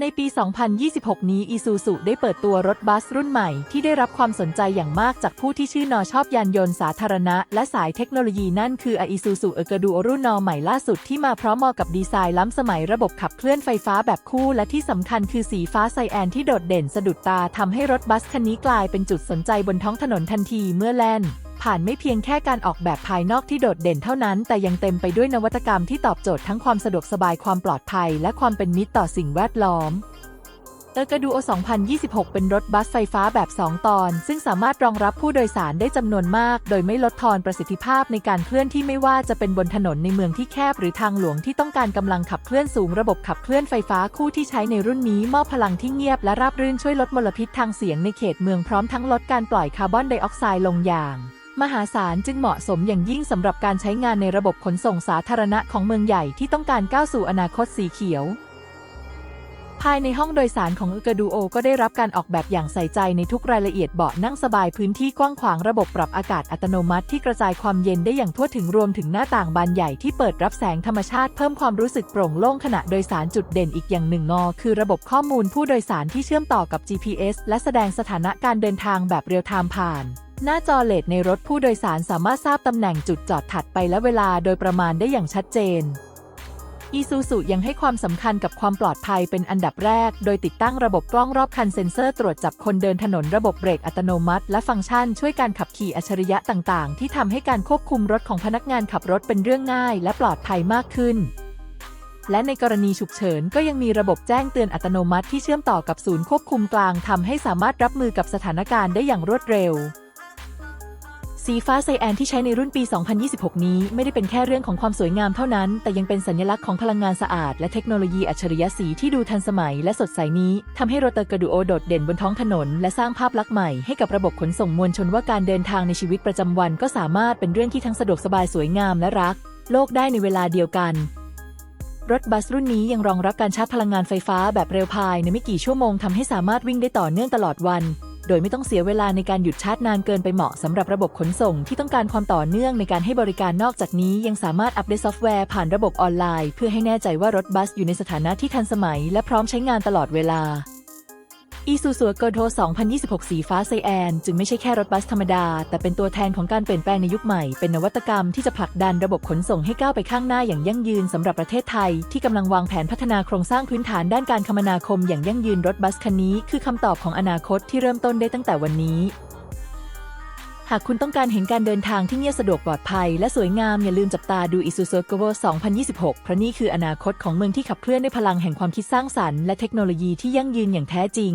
ในปี 2026 นี้ Isuzu ได้เปิดตัวรถบัสรุ่นใหม่ที่ได้รับความสนใจอย่างมากจากผู้ที่ชื่อนอชอบยานยนต์สาธารณะ และสายเทคโนโลยีนั่นคือ Isuzu e g a d u o รุ่นนอใหม่ล่าสุดที่มาพร้อมเหมาะกับดีไซน์ล้ำสมัยระบบขับเคลื่อนไฟฟ้าแบบคู่ และที่สำคัญคือสีฟ้าไซแอนที่โดดเด่นสะดุดตาทำให้รถบัสคันนี้กลายเป็นจุดสนใจบนท้องถนนทันทีเมื่อแล่น ผ่านไม่เพียงแค่การออกแบบภายนอกที่โดดเด่นเท่านั้น แต่ยังเต็มไปด้วยนวัตกรรมที่ตอบโจทย์ทั้งความสะดวกสบายความปลอดภัย และความเป็นมิตรต่อสิ่งแวดล้อมเออร์กดูโอ 2026 เป็นรถบัสไฟฟ้าแบบ 2 ตอน ซึ่งสามารถรองรับผู้โดยสารได้จำนวนมาก โดยไม่ลดทอนประสิทธิภาพในการเคลื่อนที่ไม่ว่าจะเป็นบนถนนในเมืองที่แคบ หรือทางหลวงที่ต้องการกำลังขับเคลื่อนสูงระบบขับเคลื่อนไฟฟ้าคู่ที่ใช้ในรุ่นนี้ มอบพลังที่เงียบและราบรื่นช่วยลดมลพิษทางเสียงในเขตเมืองพร้อมทั้งลดการปล่อยคาร์บอนไดออกไซด์ลงอย่าง มหาศาลจึงเหมาะสมอย่างยิ่งสำหรับการใช้งานในระบบขนส่งสาธารณะของเมืองใหญ่ที่ต้องการก้าวสู่อนาคตสีเขียว ภายในห้องโดยสารของอึกดูโอก็ได้รับการออกแบบอย่างใส่ใจในทุกรายละเอียดเบาะนั่งสบายพื้นที่กว้างขวางระบบปรับอากาศอัตโนมัติที่กระจายความเย็นได้อย่างทั่วถึงรวมถึงหน้าต่างบานใหญ่ที่เปิดรับแสงธรรมชาติเพิ่มความรู้สึกโปร่งโล่งขณะโดยสารจุดเด่นอีกอย่างหนึ่งงอคือระบบข้อมูลผู้โดยสารที่เชื่อมต่อกับ GPS และแสดงสถานะการเดินทางแบบเรียลไทม์ผ่าน หน้าจอเลดในรถผู้โดยสารสามารถทราบตำแหน่งจุดจอดถัดไปและเวลาโดยประมาณได้อย่างชัดเจนอีซูซูยังให้ความสำคัญกับความปลอดภัยเป็นอันดับแรก โดยติดตั้งระบบกล้องรอบคันเซ็นเซอร์ตรวจจับคนเดินถนนระบบเบรกอัตโนมัติ และฟังก์ชันช่วยการขับขี่อัจฉริยะต่างๆ ที่ทำให้การควบคุมรถของพนักงานขับรถเป็นเรื่องง่าย และปลอดภัยมากขึ้น และในกรณีฉุกเฉินก็ยังมีระบบแจ้งเตือนอัตโนมัติที่เชื่อมต่อกับศูนย์ควบคุมกลางทำให้สามารถรับมือกับสถานการณ์ได้อย่างรวดเร็ว สีฟ้าไซแอนที่ใช้ในรุ่นปี 2026 นี้ไม่ได้เป็นแค่เรื่องของความสวยงามเท่านั้น แต่ยังเป็นสัญลักษณ์ของพลังงานสะอาด และเทคโนโลยีอัจฉริยะสีที่ดูทันสมัยและสดใสนี้ทำให้โรเตอร์กระดูโอโดดเด่นบนท้องถนน และสร้างภาพลักษณ์ใหม่ให้กับระบบขนส่งมวลชนว่าการเดินทางในชีวิตประจำวัน ก็สามารถเป็นเรื่องที่ทั้งสะดวกสบายสวยงามและรัก โลกได้ในเวลาเดียวกันรถบัสรุ่นนี้ยังรองรับการชาร์จพลังงานไฟฟ้าแบบเร็วภายในไม่กี่ชั่วโมงทำให้สามารถวิ่งได้ต่อเนื่องตลอดวัน โดยไม่ต้องเสียเวลาในการหยุดชาร์จนานเกินไปเหมาะสำหรับระบบขนส่งที่ต้องการความต่อเนื่องในการให้บริการนอกจากนี้ยังสามารถอัปเดตซอฟต์แวร์ผ่านระบบออนไลน์ เพื่อให้แน่ใจว่ารถบัสอยู่ในสถานะที่ทันสมัย และพร้อมใช้งานตลอดเวลา อีซูซูเกิร์โท2026 สีฟ้าไซแอน จึงไม่ใช่แค่รถบัสธรรมดา แต่เป็นตัวแทนของการเปลี่ยนแปลงในยุคใหม่ เป็นนวัตกรรมที่จะผลักดันระบบขนส่งให้ก้าวไปข้างหน้าอย่างยั่งยืนสำหรับประเทศไทย ที่กำลังวางแผนพัฒนาโครงสร้างพื้นฐานด้านการคมนาคมอย่างยั่งยืนรถบัสคันนี้ คือคำตอบของอนาคตที่เริ่มต้นได้ตั้งแต่วันนี้ หากคุณต้องการเห็นการเดินทางที่เงียบสะดวกปลอดภัย และสวยงาม อย่าลืมจับตาดู Isuzu g o 2026 เพราะนี่คืออนาคตของเมืองที่ขับเคลื่อนด้วยพลังแห่งความคิดสร้างสรรค์และเทคโนโลยีที่ยั่งยืนอย่างแท้จริง